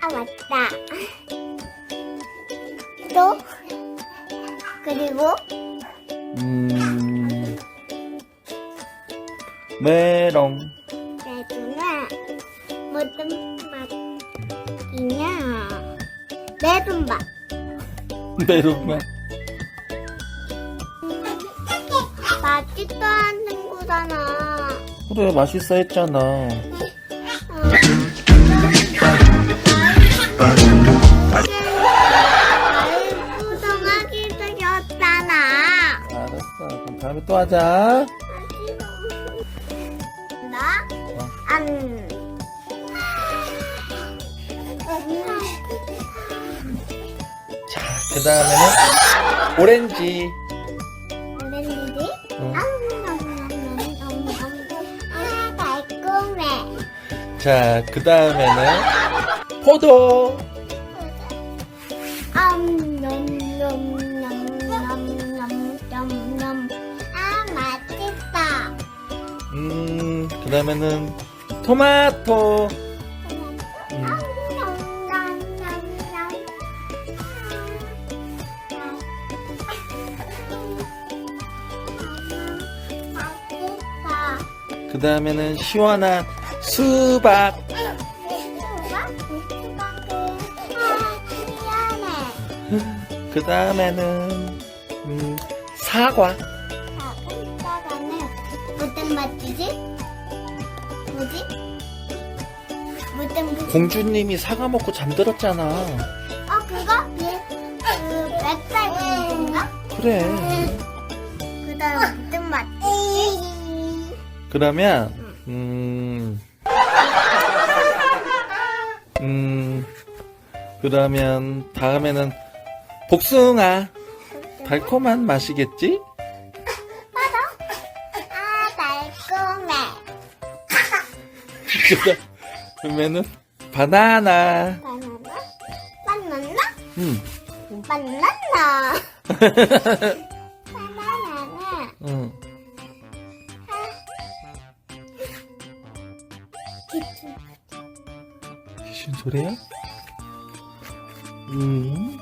아 맞다. 또 그리고 음, 메롱. 내 눈은 무슨 맛이냐? 매운맛. 메롱만. 맛있어 하는 거잖아. 그래, 맛있어 했잖아. 말구성하기 생겼잖아. 알았어. 그럼 다음에 또 하자. 안. 자, 그 다음에는 오렌지. 오렌지? 응. 아, 달콤해. 자, 그 다음에는 포도. 음. 아, 맛있다. 음, 그 다음에는 토마토. 그 다음에는 시원한 수박. 그 다음에는 음, 사과. 무슨 맛이지? 뭐지? 무슨 그, 공주님이 사과 먹고 잠들었잖아. 어 그거? 그, 그 백살 공주인가? 그래. 그 다음 무슨 맛이지? 그러면 음, 음, 그러면 다음에는 복숭아. 달콤한 맛이겠지? 그러면은 바나나. 바나나? 바나나? 음. 바나나 바나나는 음. 기침 귀신 소리야? 음.